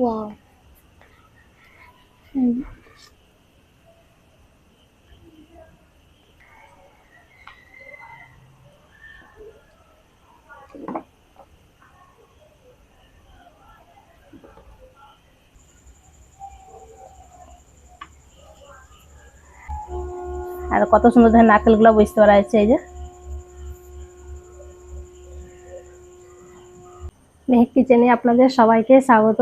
Wow হুম আর কত সুন্দর ধরে নারকেলগুলো বুঝতে পারা যাচ্ছে এই যে। মেহেক কিচেনে আপনাদের সবাইকে স্বাগত।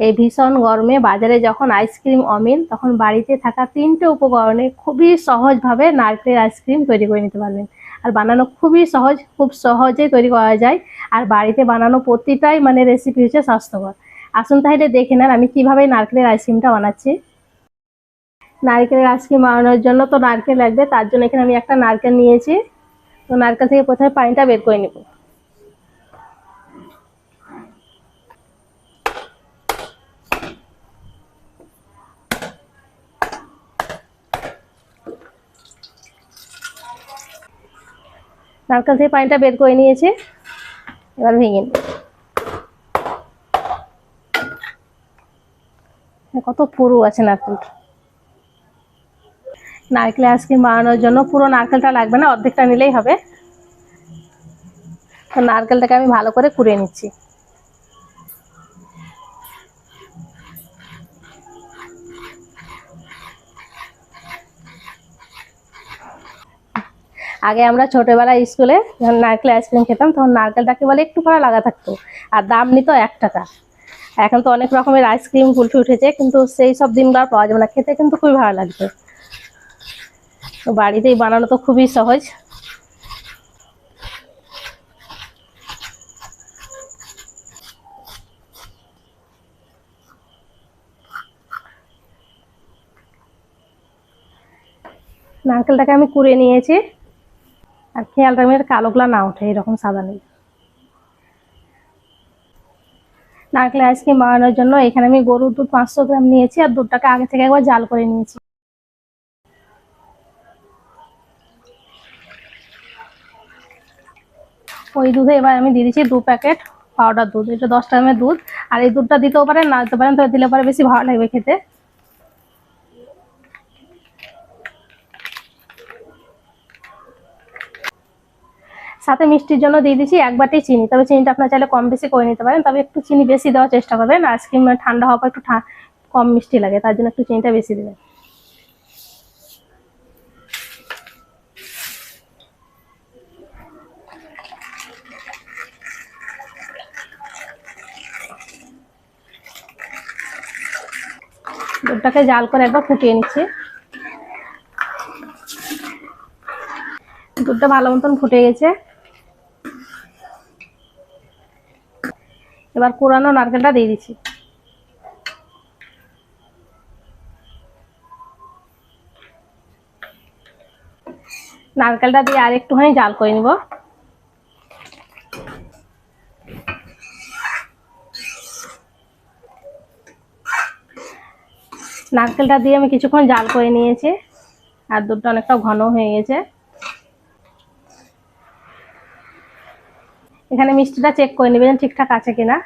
এই ভীষণ গরমে বাজারে যখন আইসক্রিম অমিল, তখন বাড়িতে থাকা তিনটে উপকরণে খুবই সহজভাবে নারকেলের আইসক্রিম তৈরি করে নিতে পারবেন। আর বানানো খুবই সহজ, খুব সহজেই তৈরি করা যায়। আর বাড়িতে বানানো প্রতিটাই মানে রেসিপি হচ্ছে স্বাস্থ্যকর। আসুন তাহলে দেখে নেন আমি কীভাবে নারকেলের আইসক্রিমটা বানাচ্ছি। নারকেলের আইসক্রিম বানানোর জন্য তো নারকেল লাগবে, তার জন্য এখানে আমি একটা নারকেল নিয়েছি। তো নারকেল থেকে প্রথমে পানিটা বের করে নেব। নারকেল থেকে পানিটা বের করে নিয়েছে, এবার ভেঙে কত পুরু আছে নারকেলটা। নারকেল আইসক্রিম বানানোর জন্য পুরো নারকেলটা লাগবে না, অর্ধেকটা নিলেই হবে। তো নারকেলটাকে আমি ভালো করে কুড়িয়ে নিচ্ছি। আগে আমরা ছোটবেলায় স্কুলে যখন নারকেল আইসক্রিম খেতাম, তখন নারকেলটাকে বলে একটু করে লাগা থাকতো, আর দাম নিত এক টাকা। এখন তো অনেক রকমের আইসক্রিম কুলফি উঠেছে, কিন্তু সেই সব দিনগুলো আর পাওয়া যাবে না, খেতে কিন্তু খুবই ভালো লাগতো তো বাড়িতেই বানানো তো খুবই সহজ। নারকেলটাকে আমি কুড়ে নিয়েছি। আর খেয়াল রাখবেন কালোগুলা না ওঠে, এরকম সাদা নেই। নারকেল আইসক্রিম বানানোর জন্য এখানে আমি গরুর দুধ পাঁচশো গ্রাম নিয়েছি আর দুধটাকে আগে থেকে একবার জাল করে নিয়েছি। ওই দুধে এবার আমি দিয়ে দিচ্ছি দু প্যাকেট পাউডার দুধ, এটা দশ গ্রামের দুধ। আর এই দুধটা দিতেও পারেন, না দিতে পারেন, তবে দিলে পরে বেশি ভালো লাগবে খেতে। সাথে মিষ্টির জন্য দিয়ে দিচ্ছি এক বাটি চিনি। তবে চিনিটা আপনার চাইলে কম বেশি করে নিতে পারেন, তবে একটু চিনি বেশি দেওয়ার চেষ্টা করবেন। আইসক্রিম ঠান্ডা হওয়ার একটু কম মিষ্টি লাগে, তার জন্য একটু চিনিটা বেশি দেবেন। দুধটাকে জাল করে একবার ফুটিয়ে নিচ্ছি। দুধটা ভালো মতন ফুটে গেছে। এবার কোরানো নারকেলটা দিয়ে দিচ্ছি। নারকেলটা দিয়ে আর একটুখানি জাল করে নিব। নারকেলটা দিয়ে আমি কিছুক্ষণ জাল করে নিয়েছি, আর দুধটা অনেকটা ঘন হয়ে গেছে। এখানে মিষ্টিটা চেক করে নেবেন ঠিকঠাক আছে কিনা।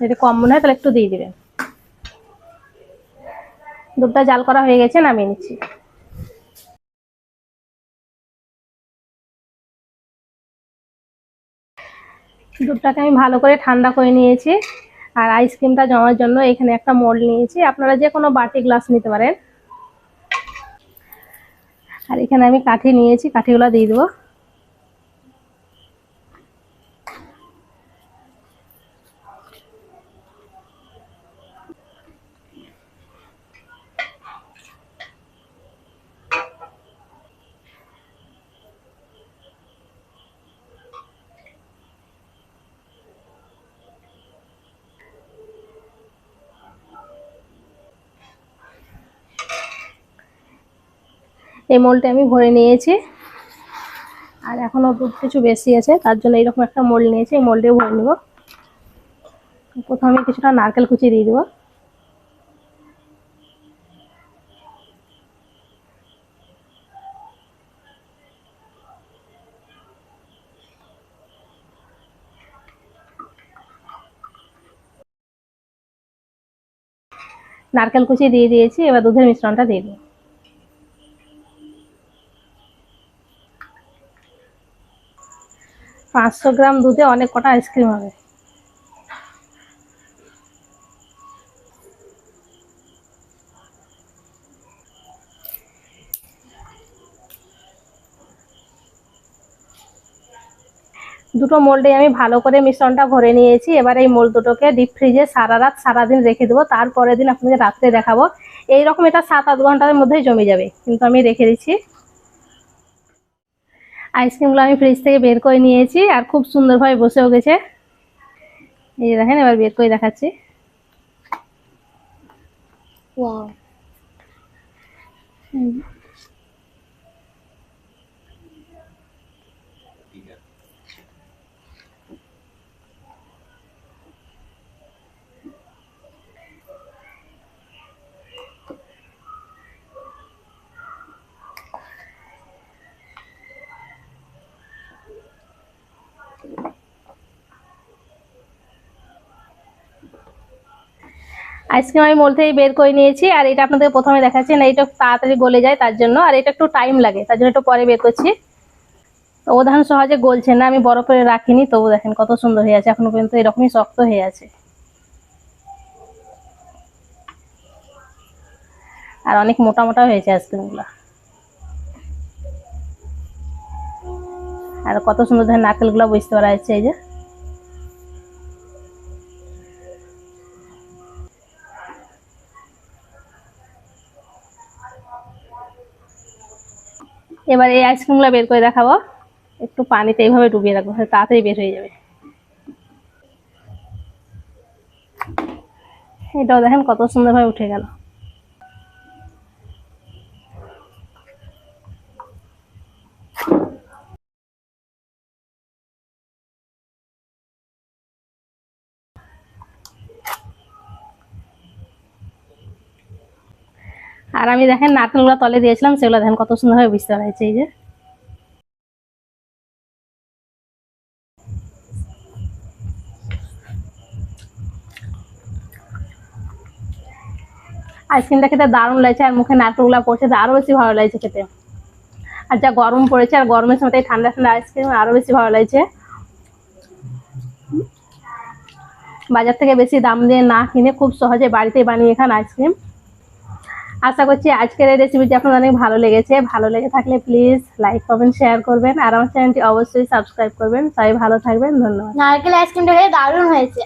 যদি কম মনে হয় তাহলে একটু দিয়ে দেবেন। দুধটা জাল করা হয়ে গেছে, নামিয়ে নিচ্ছি। দুধটাকে আমি ভালো করে ঠান্ডা করে নিয়েছি আর আইসক্রিমটা জমার জন্য এখানে একটা মোল্ড নিয়েছি। আপনারা যে কোনো বাটি গ্লাস নিতে পারেন। আর এখানে আমি কাঠি নিয়েছি, কাঠিগুলো দিয়ে দেবো। এই মোলটা আমি ভরে নিয়েছি। আর এখনও কিছু বেশি আছে, তার জন্য এইরকম একটা মোল নিয়েছি, এই মোল্ডে ভরে নেব। প্রথমে কিছুটা নারকেল কুচি দিয়ে দেবো। নারকেল কুচি দিয়ে দিয়েছি, এবার দুধের মিশ্রণটা দিয়ে দিই পাঁচশো গ্রাম দুধে অনেক কটা আইসক্রিম হবে। দুটো মোল্ডে আমি ভালো করে মিশ্রণটা ভরে নিয়েছি। এবার এই মোল্ড দুটোকে ডিপ ফ্রিজে সারা রাত, সারাদিন রেখে দেবো। তারপরের দিন আপনাদের রাত্রে দেখাবো। এইরকম এটা সাত আধ ঘণ্টার মধ্যেই জমে যাবে। কিন্তু আমি রেখে দিচ্ছি। আইসক্রিমগুলো আমি ফ্রিজ থেকে বের করে নিয়েছি আর খুব সুন্দরভাবে বসেও গেছে। এই দেখেন, এবার বের করে দেখাচ্ছি। ওয়াও আইসক্রিম আমি মোল থেকে বের করে নিয়েছি, আর এটা আপনাদের প্রথমে দেখাচ্ছি না, এটা তাড়াতাড়ি গলে যায়, তার জন্য, আর এটা একটু টাইম লাগে, তার জন্য একটু পরে বের করছি। তো ও ধান সহজে গলছে না, আমি করে রাখিনি, তবু দেখেন কত সুন্দর হয়ে আছে, এখনও পর্যন্ত এরকমই শক্ত হয়ে আছে। আর অনেক মোটা মোটা হয়েছে আইসক্রিমগুলো। আর কত সুন্দর দেখেন নারকেলগুলো বুঝতে পারা যাচ্ছে এই যে। এবার এই আইসক্রিমগুলো বের করে দেখাবো। একটু পানিতে এইভাবে ডুবিয়ে রাখব তাড়াতাড়ি বের হয়ে যাবে। এটাও দেখেন কত সুন্দরভাবে উঠে গেল। আর আমি দেখেন নারকেলগুলো তলে দিয়েছিলাম, সেগুলো দেখেন কত সুন্দরভাবে বুঝতে পারা যাচ্ছে এই যে। আইসক্রিমটা খেতে দারুণ লাগছে আর মুখে নারকেলগুলো পড়ছে, তো আরও বেশি ভালো লাগছে খেতে। আর যা গরম পড়েছে, আর গরমের সময় ঠান্ডা ঠান্ডা আইসক্রিম আরও বেশি ভালো লাগছে। বাজার থেকে বেশি দাম দিয়ে না কিনে খুব সহজে বাড়িতে বানিয়ে খান আইসক্রিম। আশা করছি আজকের এই রেসিপিটি আপনাদের অনেক ভালো লেগেছে। ভালো লেগে থাকলে প্লিজ লাইক কমেন্ট শেয়ার করবেন। আর আমার চ্যানেলটি অবশ্যই সাবস্ক্রাইব করবেন। সবাই ভালো থাকবেন। ধন্যবাদ। নারকেল আইসক্রিমটা দারুণ হয়েছে।